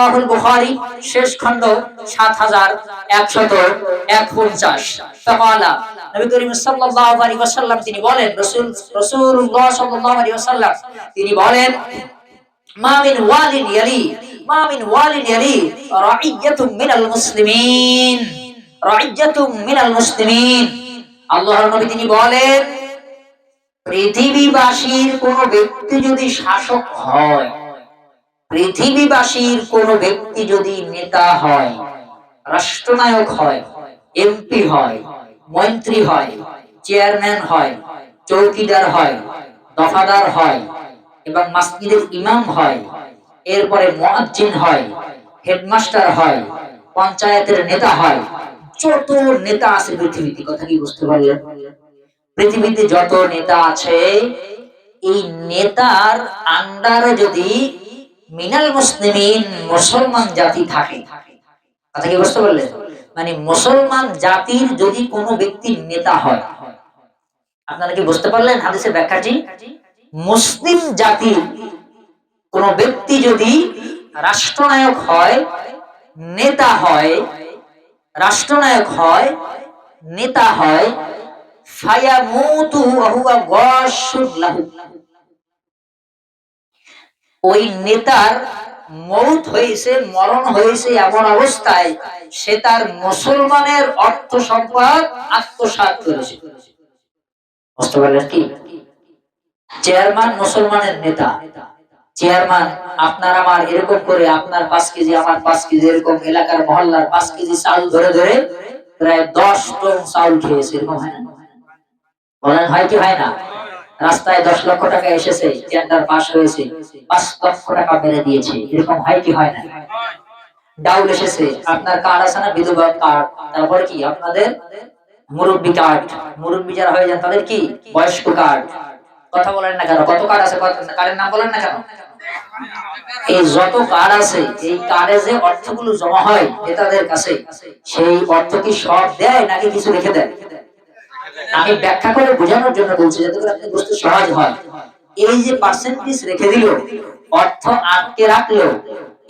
রাহুল বুখারী, শেষ খণ্ড সাত হাজার একশত একপঞ্চাশ। তাহলা নবী করিম সাল্লাল্লাহু আলাইহি ওয়াসাল্লাম তিনি বলেন, রাসূল রাসূলুল্লাহ সাল্লাল্লাহু আলাইহি ওয়াসাল্লাম তিনি বলেন, মা মিন ওয়ালিন ইয়ালি মা মিন ওয়ালিন ইয়ালি রাইয়াতুম মিনাল মুসলিমিন রাইয়াতুম মিনাল মুসলিমিন। আল্লাহর নবী তিনি বলেন, পৃথিবীবাসীর কোন ব্যক্তি যদি শাসক হয় পৃথিবীবাসীর কোন ব্যক্তি যদি নেতা হয়, রাষ্ট্রনায়ক হয়, এমপি হয়, মন্ত্রী হয়, চেয়ারম্যান হয়, চৌকিদার হয়, দফাদার হয়, এবং মাসজিদের ইমাম হয়, এরপরে মুয়াজ্জিন হয়, হেডমাস্টার হয়, পঞ্চায়েতের নেতা হয়, যত নেতা আছে পৃথিবীতে, কথা কি বুঝতে পারলেন? পৃথিবীতে যত নেতা আছে, এই নেতার আন্ডারে যদি মিনাল মুসলিমিন মুসলমান জাতি থাকে। কথা কি বুঝতে পারলেন? মানে মুসলমান জাতির যদি কোনো ব্যক্তির নেতা হয়, আপনারা কি বুঝতে পারলেন হাদিসের ব্যাখ্যাটি? মুসলিম জাতির কোন ব্যক্তি যদি রাষ্ট্রনায়ক হয়, নেতা হয়, রাষ্ট্রনায়ক হয়, নেতা হয় ফায়ামুতু ওয়া হুয়া গাশুর লাহু। ওই নেতার মৌত হয়েছে, মরণ হয়েছে এমন অবস্থায় সে তার মুসলমানের অর্থ সম্পদ আত্মসাৎ করেছে। চেয়ারম্যান মুসলমানের নেতা। চেয়ারম্যান, আপনার আমার এরকম করে, আপনার পাঁচ কেজি, আমার পাঁচ কেজি, এরকম এলাকার মহল্লার পাঁচ কেজি চাউল ধরে ধরে প্রায় দশ টন চাউল খেয়েছে, এরকম হয় না? বলেন হয় কি হয় না? রাস্তায় দশ লক্ষ টাকা এসেছে টেন্ডার পাস হয়েছে, পাঁচ লক্ষ টাকা মেরে দিয়েছে। এরকম হয় কি হয় না? ডাউল এসেছে, আপনার কার্ড আছে না বিধবা কার্ড তারপরে কি, আপনাদের মুরব্বী কার্ড মুরব্বী যারা হয়ে যান, তাদের কি? বয়স্ক কার্ড কথা বলেন না কেন? কত কার্ড আছে? কার্ডের নাম বলেন না কেন? এই যত কার্ড আছে, এই কার্ডে যে অর্থগুলো জমা হয় নেতাদের কাছে, সেই অর্থ কি সব দেয় নাকি কিছু রেখে দেয়? আমি ব্যাখ্যা করে বোঝানোর জন্য বলছি যাতে করে আপনি বুঝতে সহজ হয়। এই যে পার্সেন্টেজ রেখে দিল, অর্থ আটকে রাখল,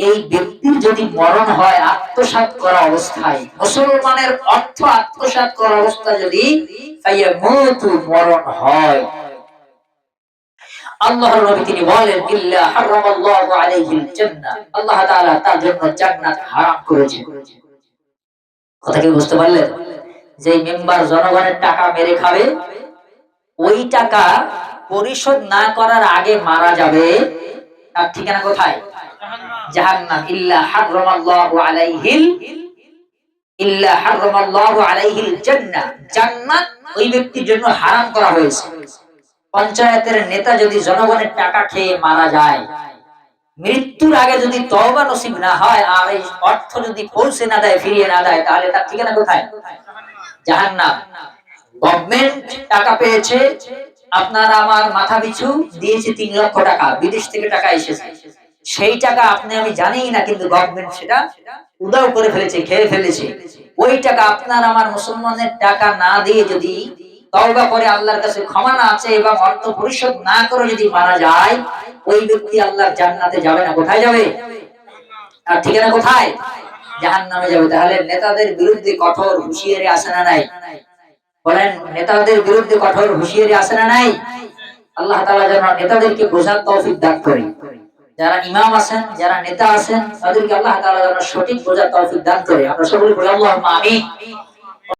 এই ব্যক্তির যদি মরণ হয় আত্মসাৎ করা অবস্থায়, মুসলমানের অর্থ আত্মসাৎ করা অবস্থা যদি মরণ হয়। আল্লাহর নবী তিনি বলেন, ইল্লা হারামাল্লাহু আলাইহিল জান্নাহ। আল্লাহ তাআলা তার জন্য জান্নাত হারাম করেছেন। কথা কি বুঝতে পারলেন? যে মেম্বার জনগণের টাকা মেরে খাবে, ওই টাকা পরিশোধ না করার আগে মারা যাবে। তার ঠিকানা কোথায়? হারাম করা হয়েছে। পঞ্চায়েতের নেতা যদি জনগণের টাকা খেয়ে মারা যায়, মৃত্যুর আগে যদি তওবা নসিব না হয় আর এই অর্থ যদি পৌঁছে না দেয়, ফিরিয়ে না দেয়, তাহলে তার ঠিকানা কোথায়? জাহান্নাম। গভর্নমেন্ট টাকা পেয়েছে, আপনার আমার মাথা পিছু দিয়েছে তিন লক্ষ টাকা, বিদেশ থেকে টাকা এসেছে। সেই টাকা আপনি আমি জানি না, কিন্তু গভর্নমেন্ট সেটা উদাও করে ফেলেছে, খেয়ে ফেলেছে। ওই টাকা আপনার আমার মুসলমানের টাকা না দিয়ে যদি করে আল্লাহর কাছে ক্ষমা না আছে এবং অর্থ পরিশোধ না করে যদি মারা যায়, ওই ব্যক্তি আল্লাহর জান্নাতে যাবে না। কোথায় যাবে? আর ঠিকানা কোথায়? জাহান নামে যাবে। তাহলে নেতাদের বিরুদ্ধে কঠোর হুঁশিয়ারি আসে না নাই? বলেন, নেতাদের বিরুদ্ধে কঠোর হুঁশিয়ারি আসে না নাই? আল্লাহ তালা যেন নেতাদেরকে বোঝার তৌফিক দাগ করে যারা ইমাম আছেন, যারা নেতা আছেন, তাদেরকে আল্লাহ তালা যেন সঠিক বোঝার তৌফিক দান করে আমরা সকলে বলি আল্লাহ আমিন।